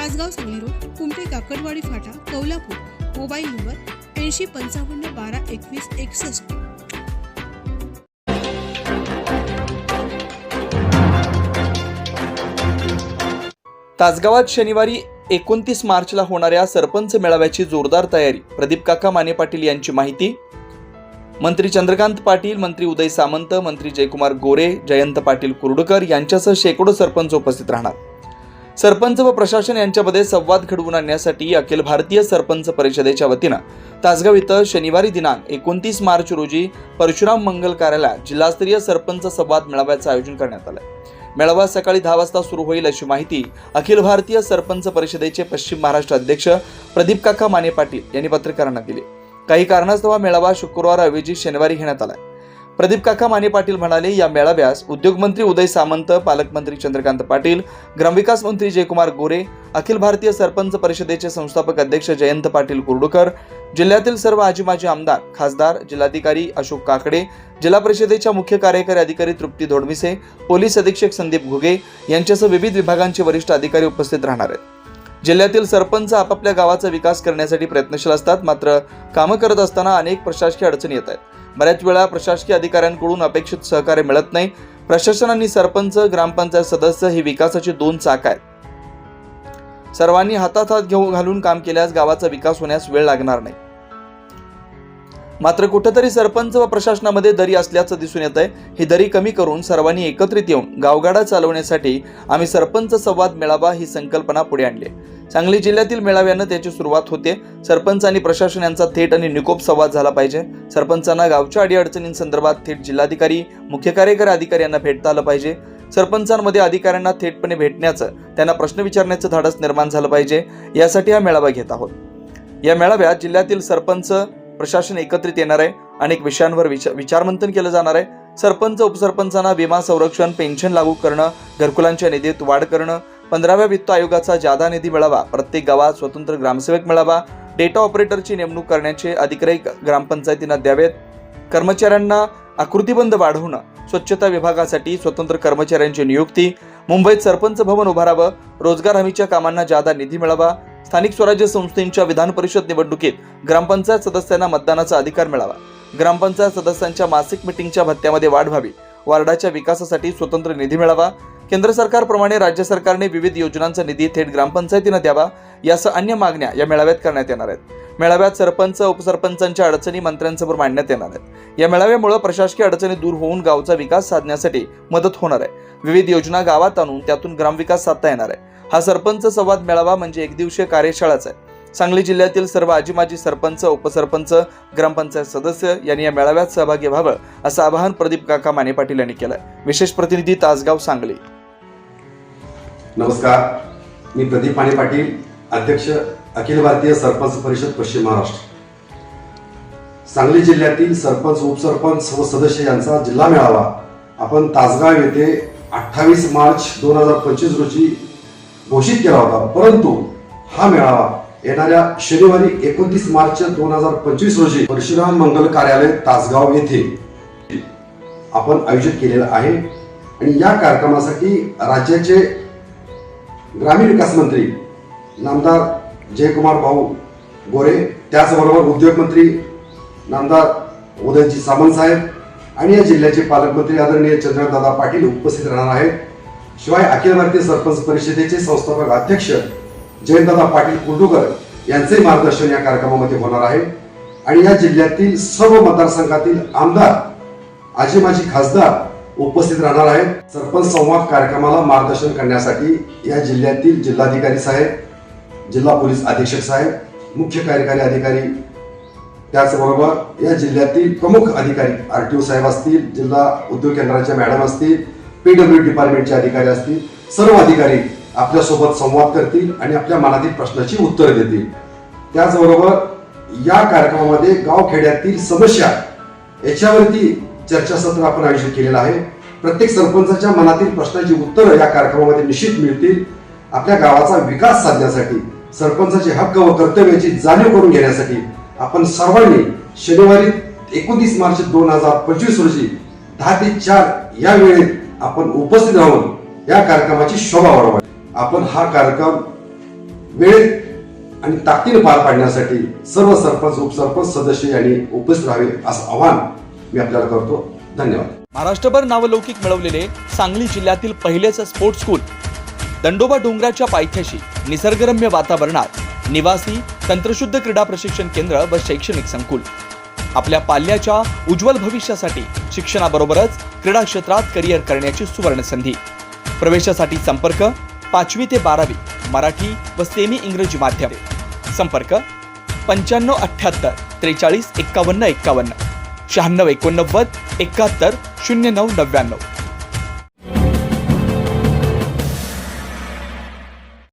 Tasgaon Sangli road Kumte Kakadwadi फाटा Kolhapur mobile number ऐंशी पंचावन्न बारा एकवीस एकसष्ट. तासगावात शनिवारी एकोणतीस मार्चला होणाऱ्या सरपंच मेळाव्याची जोरदार तयारी. प्रदीप काका माने पाटील यांची माहिती. मंत्री चंद्रकांत पाटील मंत्री उदय सामंत मंत्री जयकुमार गोरे जयंत पाटील कुर्डकर यांच्यासह शेकडो सरपंच उपस्थित राहणार. सरपंच व प्रशासन यांच्यामध्ये संवाद घडवून आणण्यासाठी अखिल भारतीय सरपंच परिषदेच्या वतीनं तासगाव इथं शनिवारी दिनांक एकोणतीस मार्च रोजी परशुराम मंगल कार्यालयात जिल्हास्तरीय सरपंच संवाद मेळाव्याचं आयोजन करण्यात आलं मेळावा सकाळी दहा वाजता सुरू होईल अशी माहिती अखिल भारतीय सरपंच परिषदेचे पश्चिम महाराष्ट्र अध्यक्ष प्रदीप काका माने पाटील यांनी पत्रकारांना दिली. काही कारणास्तव मेळावा मेळावा शुक्रवारऐवजी शनिवारी घेण्यात आलाय. प्रदीप काका माने पाटील म्हणाले या मेळाव्यास उद्योगमंत्री उदय सामंत पालकमंत्री चंद्रकांत पाटील ग्रामविकास मंत्री जयकुमार गोरे अखिल भारतीय सरपंच परिषदेचे संस्थापक अध्यक्ष जयंत पाटील कुर्डुकर जिल्ह्यातील सर्व आजी माजी आमदार खासदार जिल्हाधिकारी अशोक काकडे जिल्हा परिषदेच्या मुख्य कार्यकारी अधिकारी तृप्ती धोडमिसे पोलीस अधीक्षक संदीप घुगे यांच्यासह विविध विभागांचे वरिष्ठ अधिकारी उपस्थित राहणार आहेत. जिल्ह्यातील सरपंच आपापल्या गावाचा विकास करण्यासाठी प्रयत्नशील असतात मात्र कामं करत असताना अनेक प्रशासकीय अडचणी येत आहेत. बऱ्याच वेळा प्रशासकीय अधिकाऱ्यांकडून अपेक्षित सहकार्य मिळत नाही. प्रशासनाने सरपंच ग्रामपंचायत सदस्य ही विकासाची दोन चाक आहेत. सर्वांनी हातात हात घेऊन घालून काम केल्यास गावाचा विकास होण्यास वेळ लागणार नाही. मात्र कुठेतरी सरपंच व प्रशासनामध्ये दरी असल्याचं दिसून येत आहे ही दरी कमी करून सर्वांनी एकत्रित येऊन गावगाडा चालवण्यासाठी आम्ही सरपंच संवाद मेळावा ही संकल्पना पुढे आणली सांगली जिल्ह्यातील मेळाव्यानं त्याची सुरुवात होते. सरपंच आणि प्रशासन यांचा थेट आणि निकोप संवाद झाला पाहिजे. सरपंचांना गावच्या अडीअडचणींसंदर्भात थेट जिल्हाधिकारी मुख्य कार्यकारी अधिकारी यांना भेटता आलं पाहिजे. सरपंचांमध्ये अधिकाऱ्यांना थेटपणे भेटण्याचं त्यांना प्रश्न विचारण्याचं धाडस निर्माण झालं पाहिजे. यासाठी हा मेळावा घेत आहोत. या मेळाव्यात जिल्ह्यातील सरपंच प्रशासन एकत्रित येणार आहे. अनेक विषयांवर विचार विचारमंथन केलं जाणार आहे. सरपंच उपसरपंचांना विमा संरक्षण पेन्शन लागू करणं घरकुलांच्या निधीत वाढ करणं पंधराव्या वित्त आयोगाचा जादा निधी मिळावा प्रत्येक गावात स्वतंत्र ग्रामसेवक मिळावा डेटा ऑपरेटरची नेमणूक करण्याचे अधिकारी ग्रामपंचायतींना द्यावेत. कर्मचाऱ्यांना आकृतीबंध वाढवणं स्वच्छता विभागासाठी स्वतंत्र कर्मचाऱ्यांची नियुक्ती मुंबईत सरपंच भवन उभारावं रोजगार हमीच्या कामांना जादा निधी मिळावा स्थानिक स्वराज्य संस्थेच्या विधान परिषद निवडणुकीत ग्रामपंचायत सदस्यांना मतदानाचा अधिकार मिळावा. ग्रामपंचायत सदस्यांच्या मासिक मिटिंगच्या भत्त्यामध्ये वाढ व्हावी. वार्डाच्या विकासासाठी स्वतंत्र निधी मिळावा. केंद्र सरकारप्रमाणे राज्य सरकारने विविध योजनांचा निधी थेट ग्रामपंचायतीनं द्यावा यासह अन्य मागण्या या मेळाव्यात करण्यात येणार आहेत. मेळाव्यात सरपंच उपसरपंचांच्या अडचणी मंत्र्यांसमोर मांडण्यात येणार आहेत. या मेळाव्यामुळे प्रशासकीय अडचणी दूर होऊन गावचा विकास साधण्यासाठी मदत होणार आहे. विविध योजना गावात आणून त्यातून ग्रामविकास साधता येणार आहे. हा सरपंच संवाद मेळावा म्हणजे एक दिवसीय कार्यशाळाच आहे. सांगली जिल्ह्यातील सर्व आजी माजी सरपंच उपसरपंच ग्रामपंचायत सदस्य यांनी या मेळाव्यात सहभागी व्हावं असं आवाहन प्रदीप काका माने पाटील यांनी केलं विशेष प्रतिनिधी तासगाव सांगली. नमस्कार. मी प्रदीप पाणी पाटील अध्यक्ष अखिल भारतीय सरपंच परिषद पश्चिम महाराष्ट्र. सांगली जिल्ह्यातील सरपंच उपसरपंच व सदस्य यांचा जिल्हा मेळावा आपण तासगाव येथे अठ्ठावीस मार्च दोन हजार पंचवीस रोजी घोषित केला होता. परंतु हा मेळावा येणाऱ्या शनिवारी एकोणतीस मार्च दोन हजार पंचवीस रोजी परशुराम मंगल कार्यालय तासगाव येथे आपण आयोजित केलेला आहे. आणि या कार्यक्रमासाठी राज्याचे ग्रामीण विकास मंत्री नामदार जयकुमार भाऊ गोरे त्याचबरोबर उद्योगमंत्री नामदार उदयजी सामंत साहेब आणि या जिल्ह्याचे पालकमंत्री आदरणीय चंद्रदादा पाटील उपस्थित राहणार आहेत. शिवाय अखिल भारतीय सरपंच परिषदेचे संस्थापक अध्यक्ष जयंतदादा पाटील कुर्डुकर यांचे मार्गदर्शन या कार्यक्रमामध्ये होणार आहे. आणि या जिल्ह्यातील सर्व मतदारसंघातील आमदार आजी माजी खासदार उपस्थित राहणार आहेत. सरपंच संवाद कार्यक्रमाला मार्गदर्शन करण्यासाठी या जिल्ह्यातील जिल्हाधिकारी साहेब जिल्हा पोलीस अधीक्षक साहेब मुख्य कार्यकारी अधिकारी त्याचबरोबर या जिल्ह्यातील प्रमुख अधिकारी आर टी ओ साहेब असतील जिल्हा उद्योग केंद्राच्या मॅडम असतील पीडब्ल्यू डिपार्टमेंटचे अधिकारी असतील सर्व अधिकारी आपल्यासोबत संवाद करतील आणि आपल्या मनातील प्रश्नाची उत्तरं देतील. त्याचबरोबर या कार्यक्रमामध्ये गावखेड्यातील समस्या याच्यावरती चर्चासत्र आपण आयोजित केलेलं आहे. प्रत्येक सरपंचाच्या मनातील प्रश्नाची उत्तरं या कार्यक्रमामध्ये निश्चित मिळतील. आपल्या गावाचा विकास साधण्यासाठी सरपंचाचे हक्क व कर्तव्याची जाणीव करून घेण्यासाठी आपण सर्वांनी शनिवारी एकोणतीस मार्च दोन हजार पंचवीस रोजी दहा ते चार या वेळेत आपण उपस्थित राहून या कार्यक्रमाची शोभा वाढवा आपण हा कार्यक्रम वेळेत आणि ताकदीने पार पाडण्यासाठी सर्व सरपंच उपसरपंच सदस्य यांनी उपस्थित राहावे असं आवाहन मी आपल्याला करतो. धन्यवाद. महाराष्ट्रभर नावलौकिक मिळवलेले सांगली जिल्ह्यातील पहिलेच स्पोर्ट्स स्कूल. दंडोबा डोंगराच्या पायथ्याशी निसर्गरम्य वातावरणात निवासी तंत्रशुद्ध क्रीडा प्रशिक्षण केंद्र व शैक्षणिक संकुल. आपल्या पाल्याच्या उज्ज्वल भविष्यासाठी शिक्षणाबरोबरच क्रीडा क्षेत्रात करिअर करण्याची सुवर्ण संधी प्रवेशासाठी संपर्क पाचवी ते बारावी मराठी व सेमी इंग्रजी माध्यम. संपर्क पंच्याण्णव अठ्ठ्याहत्तर त्रेचाळीस एक्कावन्न एक्कावन्न शहाण्णव एकोणनव्वद एकाहत्तर शून्य नऊ नव्याण्णव.